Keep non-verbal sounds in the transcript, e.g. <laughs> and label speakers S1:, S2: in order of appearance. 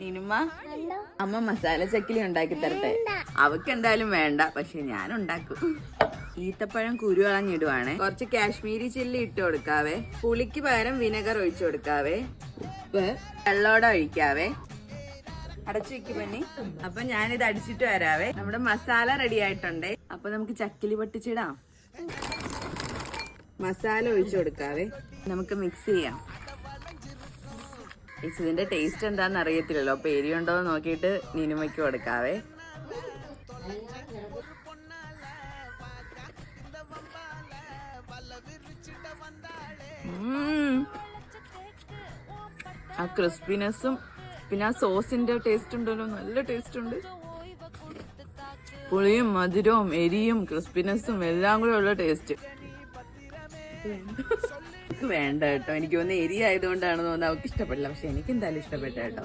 S1: നീനുമ്മ? അമ്മ മസാല ചക്കിലി ഉണ്ടാക്കി തരട്ടെ. അവക്ക് എന്തായാലും വേണ്ട. പക്ഷെ ഞാൻ ഉണ്ടാക്കും ഈത്തപ്പഴം കുരു കളഞ്ഞിടുവാണ്. കുറച്ച് കാശ്മീരി ചില്ലി ഇട്ട് കൊടുക്കാവേ. പുളിക്ക് പകരം വിനെഗർ ഒഴിച്ചു കൊടുക്കാവേ. ഉപ്പ് വെള്ളോടെ ഒഴിക്കാവേ. അടച്ചു വെക്ക് പണി അപ്പൊ ഞാനിത് അടിച്ചിട്ട് വരാവേ. നമ്മുടെ മസാല റെഡി ആയിട്ടുണ്ട്. അപ്പൊ നമുക്ക് ചക്കിലി പൊട്ടിച്ചിടാം. മസാല ഒഴിച്ചു കൊടുക്കാവേ. നമുക്ക് മിക്സ് ചെയ്യാം. ഇതിന്റെ ടേസ്റ്റ് എന്താന്ന് അറിയത്തില്ലല്ലോ. അപ്പൊ എരിയുണ്ടോ എന്ന് നോക്കിയിട്ട് നിനിമയ്ക്ക് കൊടുക്കാവേ. ആ ക്രിസ്പിനെസ്സും പിന്നെ ആ സോസിന്റെ ടേസ്റ്റ് ഉണ്ടല്ലോ. നല്ല ടേസ്റ്റ് ഉണ്ട്. പുളിയും മധുരവും എരിയും ക്രിസ്പിനെസ്സും എല്ലാം കൂടെ ഉള്ള ടേസ്റ്റ് <laughs> വേണ്ട. കേട്ടോ. എനിക്ക് തോന്നുന്നു എരി ആയതുകൊണ്ടാണ് തോന്നുന്നത് അവൾക്ക് ഇഷ്ടപ്പെടില്ല. പക്ഷെ എനിക്ക് എന്തായാലും ഇഷ്ടപ്പെട്ട കേട്ടോ.